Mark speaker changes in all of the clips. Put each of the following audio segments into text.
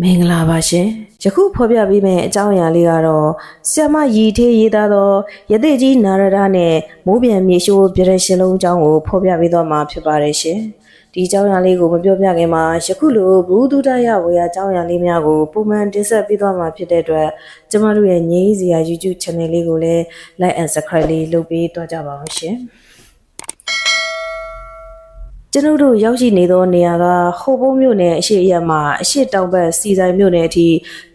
Speaker 1: မင်္ဂလာပါရှင်ယခုဖော်ပြပေးမယ့်အကြောင်းအရာလေးကတော့ဆ iam မရီထေးရေးသားသောယသိကြီးနာရဒနဲ့မိုးပြန်မြေရှိုးပြရရှင်လုံးအကြောင်းကိုဖော်ပြပေးသွားမှာဖြစ်ပါတယ်ရှင်ဒီအကြောင်းအရာလေးကိုမပြောပြခင်မှာယခုလိုဘူးဒုဒရဝေယအကြောင်းအရာလေးများကိုပုံမှန်တင်ဆက်ပေးသွားမှာဖြစ်တဲ့အတွက်ကျမတို့ရဲ့ငြိမ်းစရာ YouTube channel လေးကိုလည်း like and subscribe လေးလုပ်ပေးသွားကြပါအောင်ရှင် ကျွန်ုပ်တို့ရောက်ရှိနေသောနေရာကဟိုဘုံမြို့နယ်အရှိအရမှာအရှိတောင်ဘက်စီဆိုင်မြို့နယ်အထိ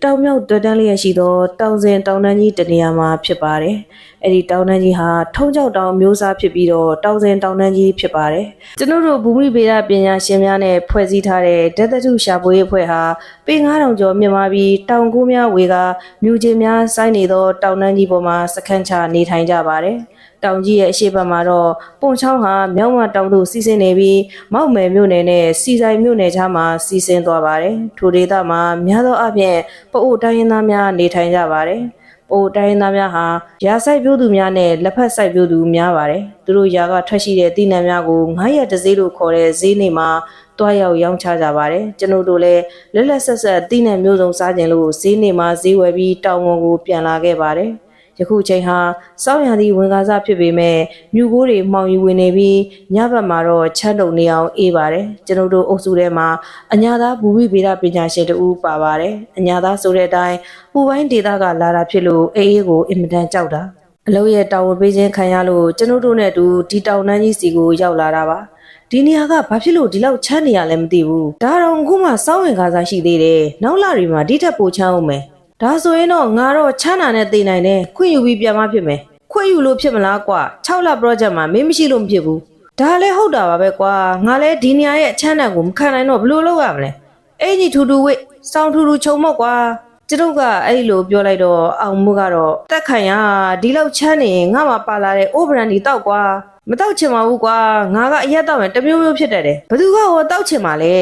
Speaker 1: တောင်မြောက်တွယ်တန်းလျက်ရှိသောတောင်စဉ်တောင်တန်းကြီးတစ်နေရာမှာဖြစ်ပါတယ်။အဲ့ဒီတောင်တန်းကြီးဟာထုံးကြောက်တောင်မျိုးစားဖြစ်ပြီးတော့တောင်စဉ်တောင်တန်းကြီးဖြစ်ပါတယ်။ကျွန်ုပ်တို့ဘူမိဗေဒပညာရှင်များနဲ့ဖွဲ့စည်းထားတဲ့ဒက်သတုရှာဖွေအဖွဲ့ဟာပေ9000ကျော်မြင့်မားပြီးတောင်ကူးများဝေကမြူချင်းများစိုင်းနေသောတောင်တန်းကြီးပေါ်မှာစခန်းချနေထိုင်ကြပါတယ်။ တောင်ကြီးရဲ့အရှိတ်ဘက်မှာတော့ပွန်ချောင်းဟာမြောက်မတောင်သို့စီးဆင်းနေပြီးမောက်မယ်မြို့နယ်နဲ့စီဆိုင်မြို့နယ်ကြားမှာစီးဆင်းသွားပါတယ်။ထိုဒေသမှာများသောအားဖြင့်ပအိုတိုင်းရင်းသားများနေထိုင်ကြပါတယ်။ပအိုတိုင်းရင်းသားများဟာရာဆိုင်ပြိုးသူများနဲ့လက်ဖက်ဆိုင်ပြိုးသူများပါတယ်။သူတို့ရာကထွက်ရှိတဲ့တည်နှံများကို9ရက်တစ်စေးလို့ခေါ်တဲ့ဈေးနေမှာတွားရောက်ရောင်းချကြပါတယ်။ကျွန်ုပ်တို့လည်းလက်လက်ဆက်ဆက်တည်နှံမျိုးစုံစားခြင်းလို့ဈေးနေမှာဈေးဝယ်ပြီးတောင်ဝန်ကိုပြန်လာခဲ့ပါတယ်။ ယခုချိန်ဟာစောင်းရသည့်ဝင်ကားစားဖြစ်ပေမဲ့မြူကိုးတွေမှောင်ယူဝင်နေပြီးညဘက်မှာတော့ချမ်းတုံနေအောင်အေးပါတယ်ကျွန်ုပ်တို့အုပ်စုထဲမှာအညာသားဘူဝိဗေဒပညာရှင်တူပါပါတယ်အညာသားဆိုတဲ့အတိုင်းပူပိုင်းဒေသကလာတာဖြစ်လို့အေးအေးကိုအင်မတန်ကြောက်တာအလုံးရဲ့တာဝန်ပေးခြင်းခံရလို့ကျွန်ုပ်တို့နဲ့အတူဒီတောင်တန်းကြီးစီကိုရောက်လာတာပါဒီနေရာကဘာဖြစ်လို့ဒီလောက်ချမ်းနေရလဲမသိဘူးဒါတော့အခုမှစောင်းဝင်ကားစားရှိသေးတယ်နောက်လာတွေမှာဒီထက်ပိုချမ်းအောင်မယ် ဒါဆိုရင်တော့ငါတော့ချမ်းသာနဲ့တည်နိုင်တယ်ခွင့်ယူပြီးပြန်မဖြစ်မယ်ခွင့်ယူလို့ဖြစ်မလားကွာ6လ project မှာမင်းမရှိလို့မဖြစ်ဘူးဒါလည်းဟုတ်တာပါပဲကွာငါလည်းဒီနေရာရဲ့အချမ်းတန်ကိုမခံနိုင်တော့ဘယ်လိုလုပ်ရမလဲအဲ့ကြီးထူထူဝိတ်စောင်းထူထူခြုံမော့ကွာကျတို့ကအဲ့လိုပြောလိုက်တော့အောင်မှုကတော့တက်ခိုင်ရဒီလောက်ချမ်းနေရင်ငါမှပါလာတဲ့အိုးဘရန်ဒီတောက်ကွာမတောက်ချင်ပါဘူးကွာငါကအရက်တော့မယ်တမျိုးမျိုးဖြစ်တတ်တယ်ဘသူကဟောတောက်ချင်ပါလဲ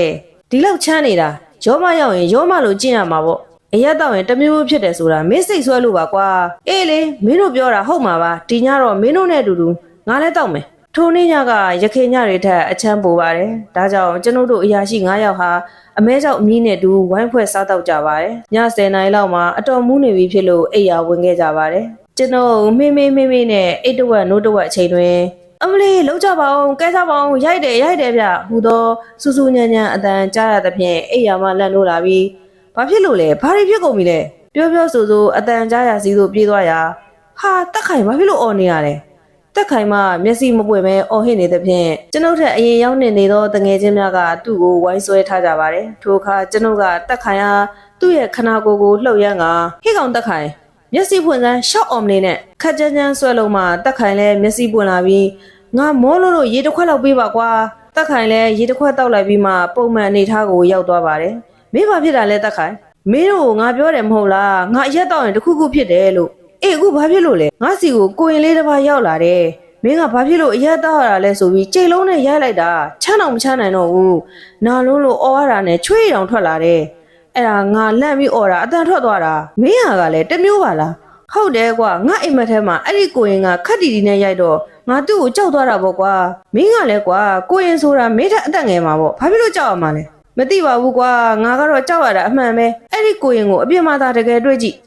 Speaker 1: ဒီလောက်ချမ်းနေတာရောမရောက်ရင်ရောမလို့ကျင့်ရမှာပေါ့ အရက်တော့ရင်တစ်မျိုးမျိုးဖြစ်တယ်ဆိုတာမင်းစိတ်ဆွဲလို့ပါကွာအေးလေမင်းတို့ပြောတာဟုတ်မှာပါဒီညတော့မင်းတို့နဲ့အတူတူငါလည်းတောက်မယ်ထိုနေ့ညကရခေညတွေထက်အချမ်းပိုပါတယ်ဒါကြောင့်ကျွန်ုပ်တို့အရာရှိ9ယောက်ဟာအမဲကြောင့်အမီးနဲ့တူဝိုင်းဖွဲ့စားတော့ကြပါတယ်ည10နာရီလောက်မှာအတော်မူးနေပြီဖြစ်လို့အိပ်ယာဝင်ခဲ့ကြပါတယ်ကျွန်တော်မေးမေးမေးမေးနဲ့အိတ်တဝက်နိုးတဝက်အချိန်တွင်အမလေးလောက်ကြပါအောင်ကဲကြပါအောင်ရိုက်တယ်ရိုက်တယ်ဗျဟူသောစူးစူးညံ့ညံ့အတန်ကြားရသဖြင့်အိပ်ယာမှလန့်လို့လာပြီး ဘာဖြစ်လို့လဲဘာတွေဖြစ်ကုန်ပြီလဲပြောပြောဆိုဆိုအတန်ကြားရစီသို့ပြေးသွားရာဟာတက်ခိုင်ဘာဖြစ်လို့អော်နေရလဲတက်ခိုင်မှမျက်စိမပွင့်ပဲអော်ဟစ်နေသဖြင့်ကျွန်ုပ်ထက်အရင်ရောက်နေနေသောတငယ်ချင်းများကသူ့ကိုဝိုင်းဆွဲထားကြပါတယ်ထိုအခါကျွန်ုပ်ကတက်ခိုင်ဟာသူ့ရဲ့ခနာကိုယ်ကိုလှုပ်ရမ်းကဟိကောင်တက်ခိုင်မျက်စိပွင့်စမ်းရှော့အောင်နေနဲ့ခက်ကြမ်းကြမ်းဆွဲလုံးမှတက်ခိုင်လည်းမျက်စိပွင့်လာပြီးငါမောလို့လို့ရေတစ်ခွက်လောက်ပေးပါကွာတက်ခိုင်လည်းရေတစ်ခွက်တောက်လိုက်ပြီးမှပုံမှန်အနေထားကိုရောက်သွားပါတယ် မင်းဘာဖြစ်တာလဲတက်ခိုင်မင်းတို့ငါပြောတယ်မဟုတ်လားငါအရက်တော့ရင်တခုခုဖြစ်တယ်လို့အေးအခုဘာဖြစ်လို့လဲငါစီကိုကိုရင်လေးတစ်ပါးရောက်လာတယ်မင်းကဘာဖြစ်လို့အရက်တော့ရတာလဲဆိုပြီးကြိတ်လုံးနဲ့ရိုက်လိုက်တာချမ်းတော့မချမ်းနိုင်တော့ဘူးနာလုံးလို့အော်ရတာနဲ့ချွေးတောင်ထွက်လာတယ်အဲ့ဒါငါလန့်ပြီးအော်တာအတန်ထွက်သွားတာမင်းဟာကလည်းတစ်မျိုးပါလားဟုတ်တယ်ကွာငါအိမ်မက်ထဲမှာအဲ့ဒီကိုရင်ကခက်တီတီနဲ့ရိုက်တော့ငါသူ့ကိုကြောက်သွားတာပေါ့ကွာမင်းကလည်းကွာကိုရင်ဆိုတာမင်းထက်အသက်ငယ်မှာပေါ့ဘာဖြစ်လို့ကြောက်ရမှာလဲ မသိပါဘူးကွာငါကတော့ကြောက်ရတာအမှန်ပဲအဲ့ဒီကိုရင်ကိုအပြစ်မှသာတကယ်တွေ့ကြည့်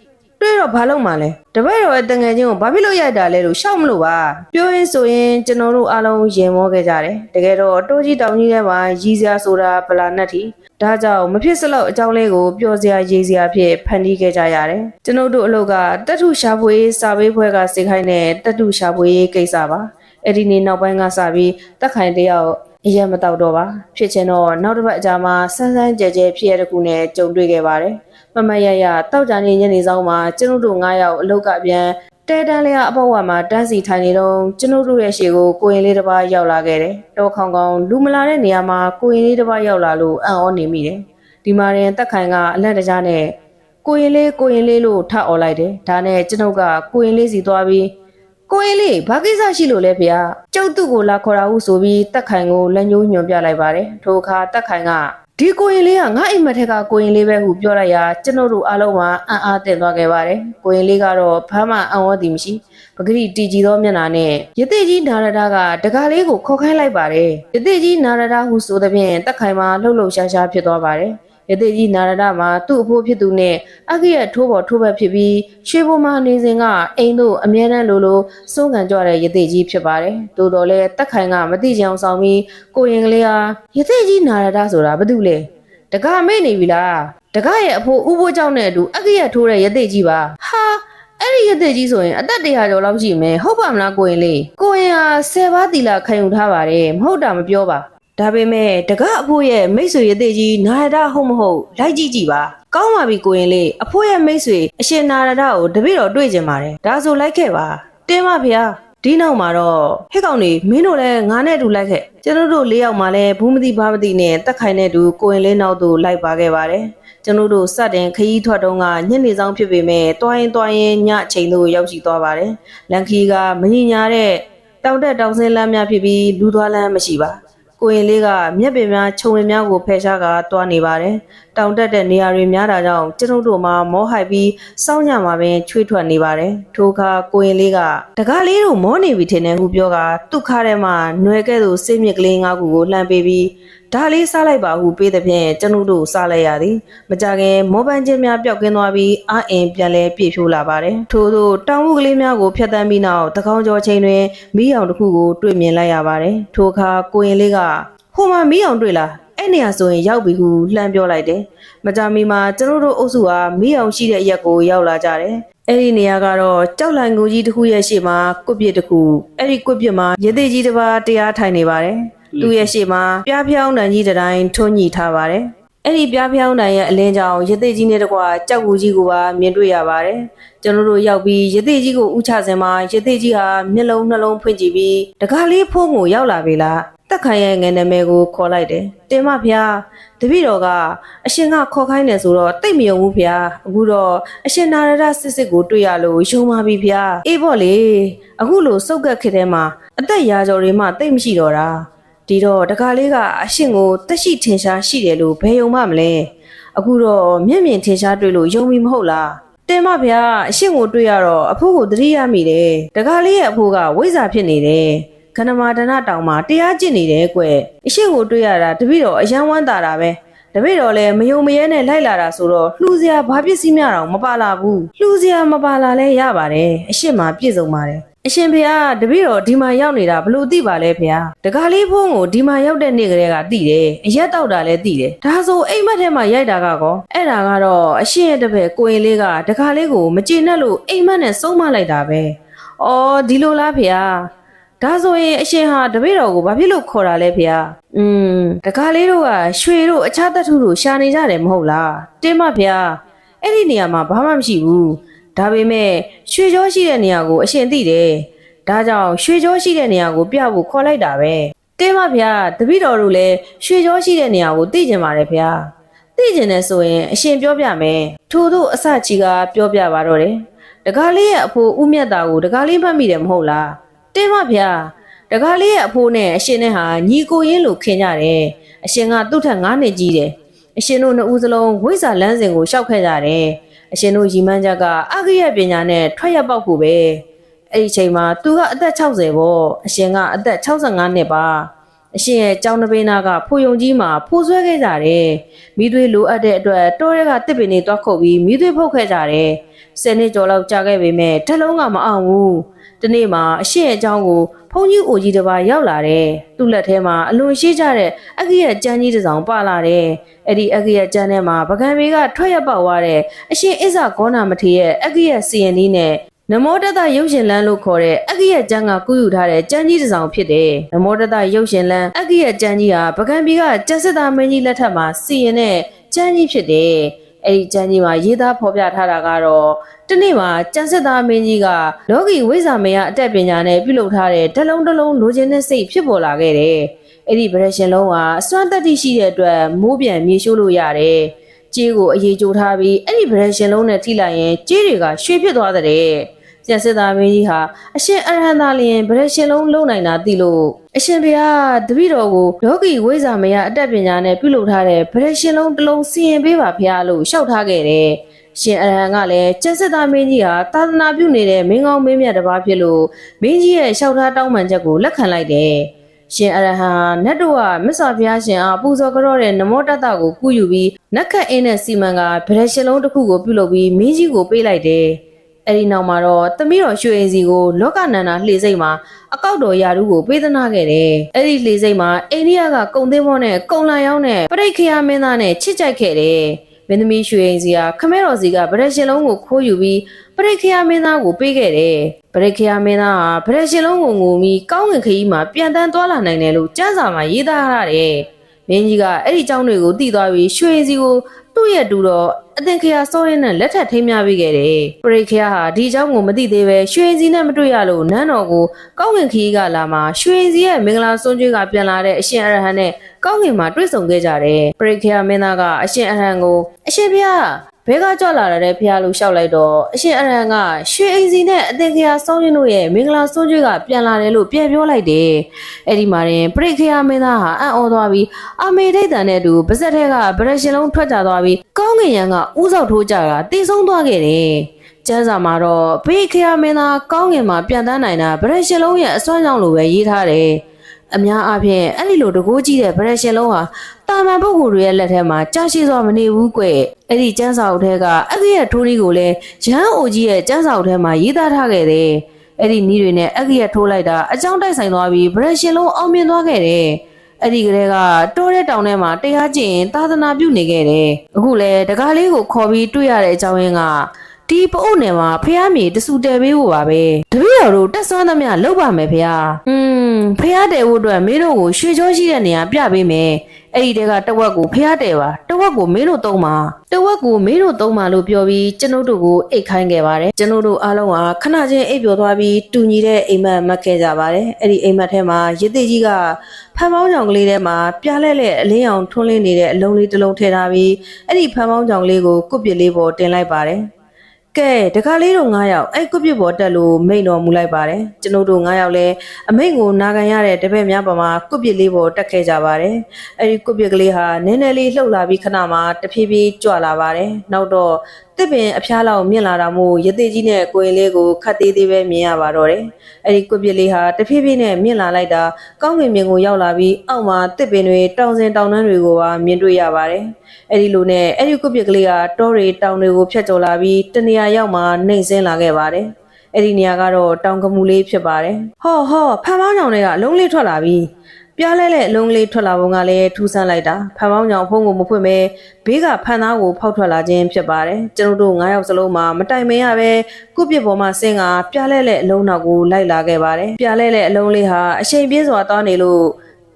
Speaker 1: တွေ့တော့ဘာလုပ်မှလဲတပည့်တော်ရဲ့တငယ်ချင်းကိုဘာဖြစ်လို့ရိုက်တာလဲလို့ရှောက်မလို့ပါပြောရင်ဆိုရင်ကျွန်တော်တို့အားလုံးရင်မောခဲ့ကြတယ်တကယ်တော့တိုးကြီးတောင်ကြီးထဲမှာရည်စရာဆိုတာပလာနတ်တီဒါကြောင့်မဖြစ်စလောက်အကြောင်းလေးကိုပြောစရာရေးစရာဖြစ်ဖန်တီးခဲ့ကြရတယ်ကျွန်တော်တို့အလုပ်ကတက်ထုရှာဖွေစာပေးဖွဲကစေခိုင်းတဲ့တက်ထုရှာဖွေကိစ္စပါအဲ့ဒီနေ့နောက်ပိုင်းကစပြီးတက်ခိုင်တယောက် အရက်မတောက်တော့ပါဖြစ်ချင်တော့နောက်တစ်ပတ်အကြာမှာဆန်းဆန်းကြဲကြဲဖြစ်ရတဲ့ခုနဲ့ကြုံတွေ့ခဲ့ပါတယ်မမရရတောက်ကြနေညနေဆောင်မှာကျွန်တို့တို့9ယောက်အလုတ်ကပြန်တဲတန်းလေးကအပေါ်ဝါမှာတန်းစီထိုင်နေတော့ကျွန်တို့တို့ရဲ့ရှေကိုကိုရင်လေးတစ်ပါးရောက်လာခဲ့တယ်တောခေါင်ခေါင်လူမလာတဲ့နေရာမှာကိုရင်လေးတစ်ပါးရောက်လာလို့အံ့ဩနေမိတယ်ဒီမှာရင်တက်ခိုင်ကအလန့်တကြားနဲ့ကိုရင်လေးကိုရင်လေးလို့ထအော်လိုက်တယ်ဒါနဲ့ကျွန်ုပ်ကကိုရင်လေးစီသွားပြီး ကိုရင်လေးဘာကိစ္စရှိလို့လဲဗျာကျုပ်သူ့ကိုလာခေါ်တာဟုဆိုပြီးတက်ခိုင်ကိုလက်ညှိုးညွှန်ပြလိုက်ပါတယ်ထိုအခါတက်ခိုင်ကဒီကိုရင်လေးကငါအိမ်မက်ထက်ကကိုရင်လေးပဲဟုပြောလိုက်ရာကျွန်တော်တို့အားလုံးကအံ့အားသင့်သွားခဲ့ပါတယ်ကိုရင်လေးကတော့ဘာမှအံ့ဩသည်မရှိပဂရိတီကြည်သောမျက်နှာနဲ့ရသေးကြီးနာရတာကတကားလေးကိုခေါ်ခိုင်းလိုက်ပါတယ်ရသေးကြီးနာရတာဟုဆိုသဖြင့်တက်ခိုင်မှာလှုပ်လှုပ်ရှားရှားဖြစ်သွားပါတယ် ရသေးကြီးနာရဒမှာသူ့အဖိုးဖြစ်သူနဲ့အဂိယထိုးပေါ်ထိုးဘက်ဖြစ်ပြီးရွှေဘုံမနေစဉ်ကအိမ်တို့အမြဲတမ်းလိုလိုစုံးကန်ကြတဲ့ရသေးကြီးဖြစ်ပါတယ်။တိုးတော်လဲတက်ခိုင်ကမသိချင်အောင်ဆောင်ပြီးကိုရင်ကလေးဟာရသေးကြီးနာရဒဆိုတာဘာတူလဲ။တကားမေ့နေပြီလား။တကားရဲ့အဖိုးဥဖိုးကြောင့်နဲ့အတူအဂိယထိုးတဲ့ရသေးကြီးပါ။ဟာအဲ့ဒီရသေးကြီးဆိုရင်အသက်တရာကျော်လောက်ရှိမယ်ဟုတ်ပါမလားကိုရင်လေးကိုရင်ဟာဆယ်ပါးတီလာခံယူထားပါတယ်မဟုတ်တာမပြောပါ ဒါပေမဲ့တကားအဖိုးရဲ့မိတ်ဆွေရသေးကြီးနာရဒဟုတ်မဟုတ်လိုက်ကြည့်ကြည့်ပါကောင်းပါပြီကိုရင်လေးအဖိုးရဲ့မိတ်ဆွေအရှင်နာရဒကိုတပည့်တော်တွေ့ကြပါတယ်ဒါဆိုလိုက်ခဲ့ပါတင်းပါဗျာဒီနောက်မှာတော့ဟဲ့ကောင်နေမင်းတို့လည်းငါနဲ့အတူလိုက်ခဲ့ကျွန်တော်တို့လေးယောက်မှလည်းဘူးမသိဘာမသိနဲ့တက်ခိုင်တဲ့တူကိုရင်လေးနောက်သို့လိုက်ပါခဲ့ပါတယ်ကျွန်တော်တို့စတင်ခရီးထွက်တုန်းကညနေဆောင်ဖြစ်ပေမဲ့တွိုင်းတွိုင်းရင်ညအချိန်သို့ရောက်ရှိသွားပါတယ်လန်ခီကမငြညာတဲ့တောင်တက်တောင်ဆင်းလမ်းများဖြစ်ပြီးလူသွားလမ်းမရှိပါ ကိုရင်လေးကမျက်ပင်များခြုံဝင်များကိုဖယ်ရှားကာတွားနေပါတယ်။တောင်တက်တဲ့နေရာတွေများတာကြောင့်ကျွန်ုပ်တို့မှာမောဟိုက်ပြီးစောင်းညမှာပင်ချွေးထွက်နေပါတယ်။ထိုအခါကိုရင်လေးကတကားလေးတို့မောနေပြီထင်တယ်ဟုပြောကသူ့ခါထဲမှာຫນွယ်ကဲ့သို့စိတ်မြစ်ကလေးငါးခုကိုလှမ်းပေးပြီး ဒါလေးစားလိုက်ပါဟုပေးတဲ့ဖြင့်ကျွန်ုပ်တို့စားလိုက်ရသည်။မကြခင်မောပန်းချင်းများပျောက်ကင်းသွားပြီးအာအင်ပြန်လဲပြည့်ဖြိုးလာပါတယ်။ထို့သောတောင်မှုကလေးများကိုဖျက်ဆီးပြီးနောက်တကောင်းကျော်ချိန်တွင်မီးအောင်တစ်ခုကိုတွေ့မြင်လိုက်ရပါတယ်။ထိုအခါကိုရင်လေးကဟိုမှာမီးအောင်တွေ့လားအဲ့နေရာဆိုရင်ရောက်ပြီဟုလှမ်းပြောလိုက်တယ်။မကြမီမှာကျွန်တော်တို့အုပ်စုဟာမီးအောင်ရှိတဲ့အရက်ကိုရောက်လာကြတယ်။အဲ့ဒီနေရာကတော့ကြောက်လန့်ကိုကြီးတစ်ခုရဲ့ရှေ့မှာကွပ်ပြစ်တစ်ခုအဲ့ဒီကွပ်ပြစ်မှာရသေးကြီးတစ်ပါးတရားထိုင်နေပါတယ်။ သူ့ရဲ့ရှေ့မှာပြားဖြောင်းတန်ကြီးတစ်တိုင်းထွန်းညှိထားပါတယ်။အဲ့ဒီပြားဖြောင်းတန်ရဲ့အလင်းကြောင်ရသေးကြီးနဲ့တကွာကြောက်ကူကြီးကိုပါမြင်တွေ့ရပါတယ်။ကျွန်တော်တို့ရောက်ပြီးရသေးကြီးကိုဥချစင်မှာရသေးကြီးဟာမျက်လုံးနှလုံးဖွင့်ကြည့်ပြီးတကားလေးဖုံးကိုရောက်လာပြီလား။တက်ခိုင်ရဲ့ငယ်နာမည်ကိုခေါ်လိုက်တယ်။တင်မဖျားတပည့်တော်ကအရှင်ကခေါ်ခိုင်းတယ်ဆိုတော့တိတ်မယုံဘူးဖျား။အခုတော့အရှင်နာရဒစစ်စစ်ကိုတွေ့ရလို့ယုံပါပြီဖျား။အေးပေါ့လေ။အခုလိုစုပ်ကက်ခေတ်ထဲမှာအသက်ရာကျော်တွေမှတိတ်မရှိတော့တာ။ ဒီတော့တကားလေးကအရှင်ကိုတက်ရှိထင်ရှားရှိတယ်လို့ဘယ်ယုံမှမလဲ။အခုတော့မျက်မြင်ထင်ရှားတွေ့လို့ယုံပြီမဟုတ်လား။တင်မဗျာအရှင်ကိုတွေ့ရတော့အဖိုးကိုသတိရမိတယ်တကားလေးရဲ့အဖိုးကဝိဇ္ဇာဖြစ်နေတယ်ခန္ဓမာဒနာတောင်မှာတရားကျင့်နေတယ်ကွအရှင်ကိုတွေ့ရတာတပည့်တော်အယံဝမ်းသာတာပဲတပည့်တော်လည်းမယုံမရဲနဲ့လိုက်လာတာဆိုတော့လှူစရာဘာပစ္စည်းများတော့မပါလာဘူးလှူစရာမပါလာလဲရပါတယ်အရှင်မှာပြည့်စုံပါတယ် အရှင်ဖေဟာတပည့်တော်ဒီမှာရောက်နေတာဘလို့သိပါလဲဖေဟာတကားလေးဖုန်းကိုဒီမှာရောက်တဲ့နေ့ကလေးကသိတယ်အရက်တောက်တာလည်းသိတယ်ဒါဆိုအိမ်မက်ထဲမှာရိုက်တာကကောအဲ့ဒါကတော့အရှင်ရဲ့တပည့်ကိုရင်လေးကတကားလေးကိုမကျေနပ်လို့အိမ်မက်နဲ့စုံမလိုက်တာပဲအော်ဒီလိုလားဖေဟာဒါဆိုရင်အရှင်ဟာတပည့်တော်ကိုဘာဖြစ်လို့ခေါ်တာလဲဖေဟာอืมတကားလေးတို့ကရွှေတို့အခြားတထုတို့ရှာနေကြတယ်မဟုတ်လားတင်းမဖေဟာအဲ့ဒီနေရာမှာဘာမှမရှိဘူး ဒါပေမဲ့ရွှေကြောရှိတဲ့နေရာကိုအရှင်သိတယ်။ဒါကြောင့်ရွှေကြောရှိတဲ့နေရာကိုပြဖို့ခေါ်လိုက်တာပဲ။တင်းမဗျာတပည့်တော်တို့လည်းရွှေကြောရှိတဲ့နေရာကိုသိကျင်ပါတယ်ဗျာ။သိကျင်တယ်ဆိုရင်အရှင်ပြောပြမယ်။ထို့သို့အစချီကပြောပြပါတော့တယ်။တကားလေးရဲ့အဖိုးဥမြတ်တာကိုတကားလေးမှတ်မိတယ်မဟုတ်လား။တင်းမဗျာတကားလေးရဲ့အဖိုးနဲ့အရှင်နဲ့ဟာညီကိုရင်းလို့ခင်ကြတယ်။အရှင်ကသူ့ထက်9နှစ်ကြီးတယ်။အရှင်တို့နှစ်ဦးစလုံးဝိဇ္ဇာလမ်းစဉ်ကိုရှောက်ခဲ့ကြတယ်။ အရှင်တို့ရီမန်းချက်ကအဂိယပညာနဲ့ထွက်ရပေါက်ဖို့ပဲအဲ့ဒီချိန်မှာသူကအသက်60ပေါ့အရှင်ကအသက်65နှစ်ပါအရှင်ရဲ့ကြောင်းတစ်ပင်နာကဖိုယုံကြီးမှာဖိုးဆွဲခဲ့ကြတယ်မိသွေးလိုအပ်တဲ့အတွက်တောရဲကတစ်ပင်တွေတွားခုတ်ပြီးမိသွေးဖုတ်ခဲ့ကြတယ်ဆယ်နှစ်ကျော်လောက်ကြာခဲ့ပေမဲ့ထက်လုံးကမအောင်ဘူးဒီနေ့မှာအရှင်ရဲ့အကြောင်းကို ဖုန်ကြီးအိုကြီးတစ်ပါးရောက်လာတယ်သူ့လက်ထဲမှာအလွန်ရှိကြတဲ့အဂိယကျန်းကြီးတစ်စောင်ပါလာတယ်အဲ့ဒီအဂိယကျန်းထဲမှာပကံဘေကထွက်ရပေါက်သွားတဲ့အရှင်အစ္ဆာဂေါနာမထေရဲ့အဂိယစီရင်နီးနဲ့နမောတတရုပ်ရှင်လန်းလို့ခေါ်တဲ့အဂိယကျန်းကကုယူထားတဲ့ကျန်းကြီးတစ်စောင်ဖြစ်တယ်နမောတတရုပ်ရှင်လန်းအဂိယကျန်းကြီးဟာပကံဘေကကျက်စစ်သားမင်းကြီးလက်ထက်မှာစီရင်တဲ့ကျန်းကြီးဖြစ်တယ် အဲ့ဒီကျမ်းကြီးမှာရေးသားဖော်ပြထားတာကတော့တနေ့မှာကျန်စစ်သားမင်းကြီးကလောကီဝိဇာမေယအတက်ပညာနဲ့ပြုလုပ်ထားတဲ့တလုံးတလုံးလိုချင်တဲ့စိတ်ဖြစ်ပေါ်လာခဲ့တယ်။အဲ့ဒီဗရရှင်လုံးကအစွမ်းတက်တိရှိတဲ့အတွက်မိုးပြန်မြေရှိုးလို့ရတယ်။ကြေးကိုအရေးကြိုးထားပြီးအဲ့ဒီဗရရှင်လုံးနဲ့ထိလိုက်ရင်ကြေးတွေကရွှေဖြစ်သွားတဲ့။ ကျန်စစ်သားမင်းကြီးဟာအရှင်အရဟံသာလျင်ဗရရှင်လုံးလုံနိုင်တာသိလို့အရှင်ဘုရားတပည့်တော်ကိုလောကီဝိဇာမယအတက်ပညာနဲ့ပြုလုပ်ထားတဲ့ဗရရှင်လုံးတစ်လုံးစီရင်ပေးပါဖျားလို့လျှောက်ထားခဲ့တယ်။ရှင်အရဟံကလည်းကျန်စစ်သားမင်းကြီးဟာသာသနာပြုနေတဲ့မင်းကောင်းမင်းမြတ်တစ်ပါးဖြစ်လို့မင်းကြီးရဲ့လျှောက်ထားတောင်းပန်ချက်ကိုလက်ခံလိုက်တယ်။ရှင်အရဟံနတ်တို့ကမြတ်စွာဘုရားရှင်အားပူဇော်ကြတော့တဲ့နမောတတ္တကိုကုယူပြီးနတ်ခတ်အင်းနဲ့စီမံကဗရရှင်လုံးတစ်ခုကိုပြုလုပ်ပြီးမင်းကြီးကိုပေးလိုက်တယ်။ အဲ့ဒီနောက်မှာတော့သမီးတော်ရွှေအင်စီကိုလောကနန္ဒာလှေစိတ်မှာအကောက်တော်ယာရုကိုပေးသနာခဲ့တယ်။အဲ့ဒီလှေစိတ်မှာအိန္ဒိယကကုံသင်းဘောနဲ့ကုံလန်ရောင်းနဲ့ပရိခယာမင်းသားနဲ့ချစ်ကြိုက်ခဲ့တယ်။မင်းသမီးရွှေအင်စီကခမဲတော်စီကဗရက်ရှင်လုံးကိုခိုးယူပြီးပရိခယာမင်းသားကိုပေးခဲ့တယ်။ပရိခယာမင်းသားဟာဗရက်ရှင်လုံးကိုငုံပြီးကောင်းကင်ခရီးမှာပြန်တန်းသွားလာနိုင်တယ်လို့ကျမ်းစာမှာရေးသားထားတယ်။မင်းကြီးကအဲ့ဒီအကြောင်းတွေကိုသိသွားပြီးရွှေအင်စီကို သူ့ရဲ့တူတော့အသင်ခရာစောရင်းနဲ့လက်ထပ်ထိမ်းမြပေးခဲ့တယ်။ပရိခရာဟာဒီအကြောင်းကိုမသိသေးပဲရွှေစည်းနဲ့မတွေ့ရလို့နန်းတော်ကိုကောက်ဝင်ခီးကလာမှရွှေစည်းရဲ့မင်္ဂလာဆွန်းကျွေးကပြန်လာတဲ့အရှင်အရဟံနဲ့ကောက်ဝင်မှာတွေ့ဆုံခဲ့ကြတယ်။ပရိခရာမင်းသားကအရှင်အရဟံကိုအရှင်ဘုရား ဘဲကကြွလာတဲ့ဖះလို့ရှောက်လိုက်တော့အရှင်အရန်ကရွှေအိမ်စီနဲ့အသင်ခရာစောင်းရင်တို့ရဲ့မင်္ဂလာစွန်းကျွေးကပြန်လာတယ်လို့ပြန်ပြောလိုက်တယ်။အဲ့ဒီမှာရင်ပရိခရာမင်းသားဟာအံ့ဩသွားပြီးအမေဒိတ်တန်နဲ့အတူပါဇက်ထဲကဗရရှင်လုံးထွက်ကြသွားပြီးကောင်းငင်ရန်ကဥဆောက်ထိုးကြတာတည်ဆုံးသွားခဲ့တယ်။ကျန်းစာမှာတော့ပရိခရာမင်းသားကောင်းငင်မှာပြန်တန်းနိုင်တာဗရရှင်လုံးရဲ့အစွမ်းကြောင့်လို့ပဲရေးထားတယ်။အများအားဖြင့်အဲ့ဒီလိုတကိုးကြီးတဲ့ဗရရှင်လုံးဟာ တာမန်ပုဂ္ဂိုလ်တွေရဲ့လက်ထဲမှာကြာရှည်စွာမနေဘူးကွအဲ့ဒီကျန်းစာအုပ်ထဲကအက္ခရထိုးနည်းကိုလည်းရဟန်းအိုကြီးရဲ့ကျန်းစာအုပ်ထဲမှာရေးသားထားခဲ့တယ်အဲ့ဒီနည်းတွေနဲ့အက္ခရထိုးလိုက်တာအကြောင်းတိုက်ဆိုင်သွားပြီးဗရရှင်လုံးအောင်မြင်သွားခဲ့တယ်အဲ့ဒီကလေးကတိုးတဲ့တောင်ထဲမှာတရားကျင့်သာသနာပြုနေခဲ့တယ်အခုလဲတကားလေးကိုခေါ်ပြီးတွေ့ရတဲ့အကြောင်းရင်းက ဒီပအုပ်နယ်မှာဖះမြေတဆူတဲပေးဖို့ပါပဲတပည့်တော်တို့တက်ဆွမ်းသမျှလောက်ပါမယ်ဖះอืมဖះတဲဖို့အတွက်မင်းတို့ကိုရွှေချောရှိတဲ့နေရာပြပေးမယ်အဲ့ဒီတဲကတဝက်ကိုဖះတဲပါတဝက်ကိုမင်းတို့သုံးပါတဝက်ကိုမင်းတို့သုံးပါလို့ပြောပြီးကျွန်ုပ်တို့ကိုအိတ်ခိုင်းခဲ့ပါတယ်ကျွန်ုပ်တို့အားလုံးဟာခဏချင်းအိပ်ပျော်သွားပြီးတူညီတဲ့အိမ်မက်မှတ်ခဲ့ကြပါတယ်အဲ့ဒီအိမ်မက်ထဲမှာရစ်သေးကြီးကဖန်ပေါင်းကြောင်ကလေးထဲမှာပြားလဲလဲအလင်းအောင်ထွန်းလင်းနေတဲ့အလုံးလေးတစ်လုံးထည့်ထားပြီးအဲ့ဒီဖန်ပေါင်းကြောင်လေးကိုကုတ်ပစ်လေးပေါ်တင်လိုက်ပါတယ် ကဲတခါလေးတော့9ယောက်အဲ့ကုတ်ပြစ်ပေါ်တက်လို့မိန်တော်မူလိုက်ပါတယ်ကျွန်ုပ်တို့9ယောက်လည်းအမိန်ကိုနာခံရတဲ့တပည့်များပေါ်မှာကုတ်ပြစ်လေးပေါ်တက်ခဲ့ကြပါတယ်အဲ့ဒီကုတ်ပြစ်ကလေးဟာနည်းနည်းလေးလှုပ်လာပြီးခဏမှတဖြည်းဖြည်းကြွလာပါတယ်နောက်တော့ တစ်ပင်အဖျားလောက်မြင့်လာတာမို့ရသေးကြီးနဲ့ကိုရင်လေးကိုခတ်သေးသေးပဲမြင်ရပါတော့တယ်အဲ့ဒီကုတ်ပြစ်လေးဟာတဖြည်းဖြည်းနဲ့မြင့်လာလိုက်တာကောင်းကင်မြင်ကိုရောက်လာပြီးအောက်မှာတစ်ပင်တွေတောင်စင်တောင်တန်းတွေကိုပါမြင်တွေ့ရပါတယ်အဲ့ဒီလိုနဲ့အဲ့ဒီကုတ်ပြစ်ကလေးကတောတွေတောင်တွေကိုဖျက်ကျော်လာပြီးတနေရာရောက်မှနှိမ်ဆင်းလာခဲ့ပါတယ်အဲ့ဒီနေရာကတော့တောင်ကမူလေးဖြစ်ပါတယ်ဟောဟောဖန်ပေါင်းကြောင်တွေကအလုံးလေးထွက်လာပြီ ပြားလဲလဲအလုံးလေးထွက်လာပုံကလည်းထူးဆန်းလိုက်တာဖန်ပေါင်းကြောင်ဖုံးကိုမဖွင့်မဲဘေးကဖန်သားကိုဖောက်ထွက်လာခြင်းဖြစ်ပါတယ်ကျွန်တော်တို့9ယောက်စလုံးမှာမတိုင်မင်ရပဲကုပြစ်ပေါ်မှာဆင်းကပြားလဲလဲအလုံးနောက်ကိုလိုက်လာခဲ့ပါတယ်ပြားလဲလဲအလုံးလေးဟာအချိန်ပြည့်စွာသွားနေလို့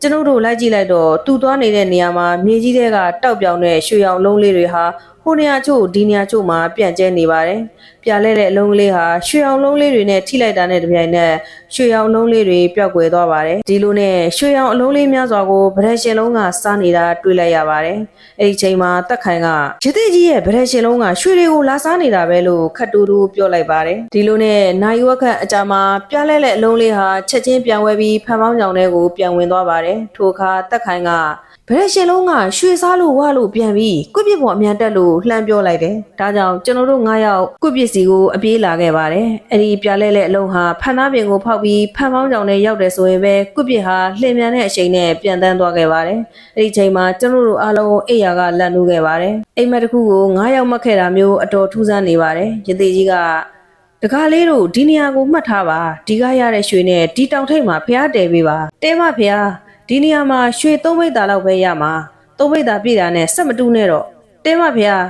Speaker 1: ကျွန်တော်တို့လိုက်ကြည့်လိုက်တော့တူသွားနေတဲ့နေရာမှာမြေကြီးတွေကတောက်ပြောင်တဲ့ရွှေရောင်လုံးလေးတွေဟာဟိုနေရာချို့ဒီနေရာချို့မှာပြန့်ကျဲနေပါတယ်။ပြလဲတဲ့အလုံးကလေးဟာရွှေအောင်လုံးလေးတွေနဲ့ထိလိုက်တာနဲ့တပြိုင်နက်ရွှေအောင်လုံးလေးတွေပျောက်ကွယ်သွားပါတယ်။ဒီလိုနဲ့ရွှေအောင်အလုံးလေးများစွာကိုဗရက်ရှင်လုံးကစားနေတာတွေ့လိုက်ရပါတယ်။အဲဒီချိန်မှာတက်ခိုင်ကရသေးကြီးရဲ့ဗရက်ရှင်လုံးကရွှေတွေကိုလာစားနေတာပဲလို့ခတ်တူတူပြောလိုက်ပါတယ်။ဒီလိုနဲ့နိုင်ဝက်ခန့်အကြမှာပြလဲတဲ့အလုံးလေးဟာချက်ချင်းပြန်ဝဲပြီးဖန်ပေါင်းကြောင်ထဲကိုပြန်ဝင်သွားပါတယ်။ထိုအခါတက်ခိုင်က ဗရက်ရှင်လုံးကရွှေစားလို့ဝါလို့ပြန်ပြီးကုပြစ်ပေါ်အမြန်တက်လို့လှမ်းပြောလိုက်တယ်။ဒါကြောင့်ကျွန်တော်တို့9ယောက်ကုပြစ်စီကိုအပြေးလာခဲ့ပါတယ်။အဲ့ဒီပြလဲလဲအလုံးဟာဖန်သားပြင်ကိုဖောက်ပြီးဖန်ပေါင်းကြောင်နဲ့ရောက်တယ်ဆိုရင်ပဲကုပြစ်ဟာလှင်မြန်တဲ့အချိန်နဲ့ပြန်တန်းသွားခဲ့ပါတယ်။အဲ့ဒီချိန်မှာကျွန်တော်တို့အားလုံးအိယာကလန့်နိုးခဲ့ပါတယ်။အိမ်မက်တစ်ခုကို9ယောက်မှတ်ခဲ့တာမျိုးအတော်ထူးဆန်းနေပါတယ်။ရသေးကြီးကတကားလေးတို့ဒီနေရာကိုမှတ်ထားပါဒီကရတဲ့ရွှေနဲ့ဒီတောင်ထိပ်မှာဖျားတယ်ပေးပါတဲမဖျား ဒီနေရာမှာရွှေသုံးမိတ်တာလောက်ပဲရမှာသုံးမိတ်တာပြည့်တာနဲ့စက်မတူးနဲ့တော့တဲမဖျား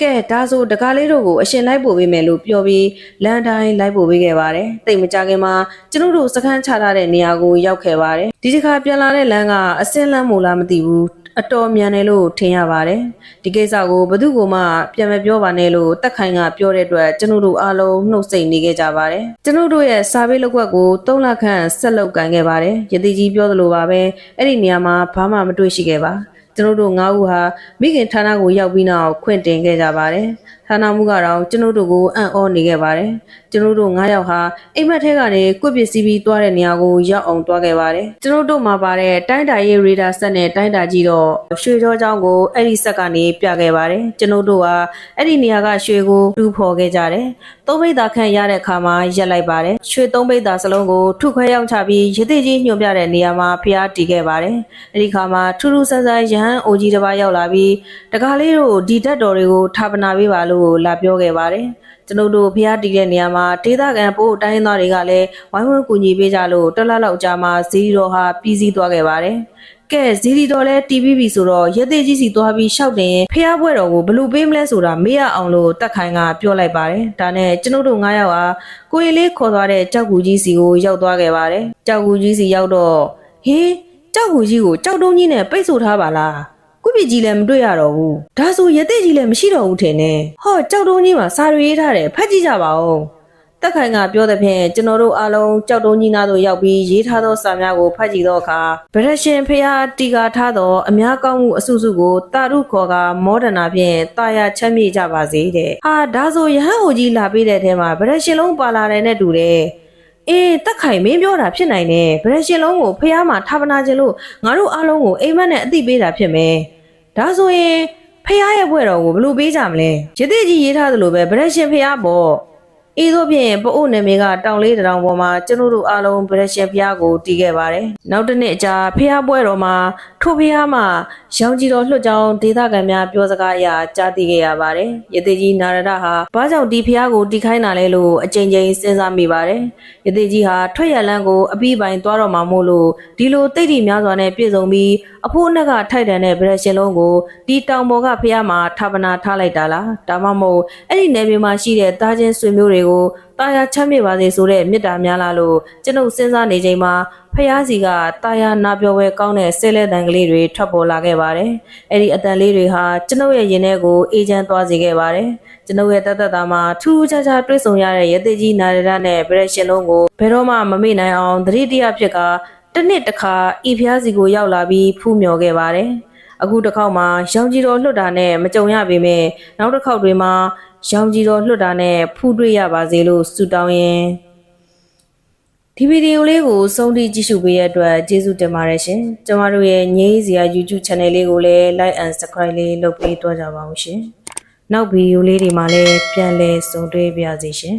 Speaker 1: ကဲဒါဆိုတကားလေးတို့ကိုအရှင်လိုက်ပို့ပေးမယ်လို့ပြောပြီးလမ်းတိုင်းလိုက်ပို့ပေးခဲ့ပါတယ်တိတ်မကြခင်မှာကျွန်တော်တို့စခန်းချထားတဲ့နေရာကိုရောက်ခဲ့ပါတယ်ဒီတစ်ခါပြန်လာတဲ့လမ်းကအစင်းလမ်းမို့လားမသိဘူး အတော်မြန်တယ်လို့ထင်ရပါတယ်ဒီကိစ္စကိုဘသူ့ကိုမှပြန်မပြောပါနဲ့လို့တက်ခိုင်ကပြောတဲ့အတွက်ကျွန်တော်တို့အားလုံးနှုတ်ဆက်နေခဲ့ကြပါတယ်ကျွန်တော်တို့ရဲ့စာပေးလုပ်ကွက်ကို3လခန့်ဆက်လုပ်ကန်ခဲ့ပါတယ်ယတိကြီးပြောသလိုပါပဲအဲ့ဒီနေရာမှာဘာမှမတွေ့ရှိခဲ့ပါကျွန်တော်တို့၅ဦးဟာမိခင်ဌာနကိုရောက်ပြီးနောက်ခွင့်တင်ခဲ့ကြပါတယ်။ဟ ဌာနမှုကတော့ကျွန်တော်တို့ကိုအံ့ဩနေခဲ့ပါတယ်ကျွန်တော်တို့9ယောက်ဟာအိမ်မက်ထဲကနေကွပ်ပစ္စည်းပြီးသွားတဲ့နေရာကိုရောက်အောင်သွားခဲ့ပါတယ်ကျွန်တော်တို့မှာပါတဲ့တိုင်းတာရေးရေဒါဆက်နဲ့တိုင်းတာကြီးတော့ရွှေကြောချောင်းကိုအဲ့ဒီဆက်ကနေပြခဲ့ပါတယ်ကျွန်တော်တို့ဟာအဲ့ဒီနေရာကရွှေကိုတူဖော်ခဲ့ကြတယ်သုံးပိတ်သာခန့်ရတဲ့အခါမှာရက်လိုက်ပါတယ်ရွှေသုံးပိတ်သာစလုံးကိုထုခွဲရောက်ချပြီးရသေးကြီးညွှန်ပြတဲ့နေရာမှာဖျားတီခဲ့ပါတယ်အဲ့ဒီခါမှာထူးထူးဆန်းဆန်းရဟန်းအိုကြီးတစ်ပါးရောက်လာပြီးတကားလေးတို့ဒီတက်တော်တွေကိုထာပနာပေးပါလို့လာပြောခဲ့ပါတယ်ကျွန်ုပ်တို့ဖျားတီးတဲ့နေရာမှာဒေသခံပို့အတိုင်းသားတွေကလည်းဝိုင်းဝန်းကူညီပေးကြလို့တက်လက်လောက်ကြာမှဇီတော်ဟာပြီးစည်းသွားခဲ့ပါတယ်။ကဲဇီဒီတော်လဲတီးပြီးပြီဆိုတော့ရက်သေးကြီးစီသွားပြီးရှောက်တင်ဖျားပွဲတော်ကိုဘယ်လိုပေးမလဲဆိုတာမေးရအောင်လို့တက်ခိုင်ကပြောလိုက်ပါတယ်။ဒါနဲ့ကျွန်ုပ်တို့9ယောက်ဟာကိုရီလေးခေါ်သွားတဲ့ကြောက်ကူကြီးစီကိုရောက်သွားခဲ့ပါတယ်။ကြောက်ကူကြီးစီရောက်တော့ဟေးကြောက်ကူကြီးကိုကြောက်တုံးကြီးနဲ့ပိတ်ဆို့ထားပါလား။ကု ပ္ပကြီးလည်းမတွေ့ရတော့ဘူး။ဒါဆိုရက်သေးကြီးလည်းမရှိတော့ဘူးထင်တယ်။ဟောကြောက်တုံးကြီးမှာစာရွေးရေးထားတယ်ဖတ်ကြည့်ကြပါဦး။တက်ခိုင်ကပြောတဲ့ဖြင့်ကျွန်တော်တို့အားလုံးကြောက်တုံးကြီးနာတို့ရောက်ပြီးရေးထားသောစာများကိုဖတ်ကြည့်သောအခါဗရရှင်ဖျားတီကာထားသောအများကောင်းမှုအစုစုကိုတာရုခေါ်ကမောဒနာဖြင့်တာယာချမ်းမြေ့ကြပါစေတဲ့။ဟာဒါဆိုရဟန်းဟိုကြီးလာပေးတဲ့ထဲမှာဗရရှင်လုံးပါလာတယ်နဲ့တူတယ်။အေးတက်ခိုင်မင်းပြောတာဖြစ်နိုင်တယ်ဗရရှင်လုံးကိုဖះမှာထာပနာခြင်းလို့ငါတို့အားလုံးကိုအိမ်မက်နဲ့အသိပေးတာဖြစ်မယ် ဒါဆိုရင်ဖះရဲ့ဘွဲ့တော်ကိုဘယ်လိုပေးကြမလဲရသေးကြီးရေးထားသလိုပဲဗရရှင်ဖះပေါ့အေးတို့ဖြင့်ပအို့နယ်မြေကတောင်လေးတစ်တောင်ပေါ်မှာကျွန်တို့တို့အားလုံးဗရရှင်ဖះကိုတီးခဲ့ပါတယ်နောက်တစ်နှစ်အကြာဖះဘွဲ့တော်မှာထိုဖះမှာရောင်ကြီးတော်လွှတ်ကြောင်းဒေသခံများပြောစကားအရကြားသိခဲ့ရပါတယ်ရသေးကြီးနာရဒဟာဘာကြောင့်ဒီဖះကိုတီးခိုင်းတာလဲလို့အကြိမ်ကြိမ်စဉ်းစားမိပါတယ်ရသေးကြီးဟာထွက်ရလန်းကိုအပြီးပိုင်သွားတော့မှာမို့လို့ဒီလိုတိတ်တိများစွာနဲ့ပြည့်စုံပြီးအဖိုးအနှက်ကထိုက်တန်တဲ့ဗရက်ရှင်လုံးကိုဒီတောင်ပေါ်ကဖះမှာထာပနာထားလိုက်တာလားဒါမှမဟုတ်အဲ့ဒီနယ်မြေမှာရှိတဲ့တားချင်းဆွေမျိုးတွေကိုတာယာချမ်းမြေပါစေဆိုတဲ့မေတ္တာများလားလို့ကျွန်ုပ်စဉ်းစားနေချိန်မှာဖះစီကတာယာနာပြောဝဲကောင်းတဲ့ဆဲလဲတန်ကလေးတွေထွက်ပေါ်လာခဲ့ပါတယ်အဲ့ဒီအတန်လေးတွေဟာကျွန်ုပ်ရဲ့ရင်ထဲကိုအေးချမ်းသွားစေခဲ့ပါတယ်ကျွန်ုပ်ရဲ့တသက်တာမှာထူးထူးခြားခြားတွေ့ဆုံရတဲ့ရသေးကြီးနာရဒနဲ့ဗရက်ရှင်လုံးကိုဘယ်တော့မှမမေ့နိုင်အောင်သတိတရဖြစ်က တစ်နှစ်တစ်ခါဤဖျားစီကိုရောက်လာပြီးဖူးမြော်ခဲ့ပါတယ်အခုတစ်ခေါက်မှာရောင်ကြီးတော်လွတ်တာနဲ့မကြုံရပေမဲ့နောက်တစ်ခေါက်တွေမှာရောင်ကြီးတော်လွတ်တာနဲ့ဖူးတွေ့ရပါစေလို့ဆုတောင်းရင်းဒီဗီဒီယိုလေးကိုစုံထိကြည့်ရှုပေးရတဲ့အတွက်ကျေးဇူးတင်ပါတယ်ရှင်ကျမတို့ရဲ့ငြိမ်းစရာ YouTube Channel လေးကိုလည်း Like and Subscribe လေးလုပ်ပေးတော့ကြပါဦးရှင်နောက်ဗီဒီယိုလေးတွေမှာလည်းပြန်လည်ဆုံတွေ့ပါစေရှင်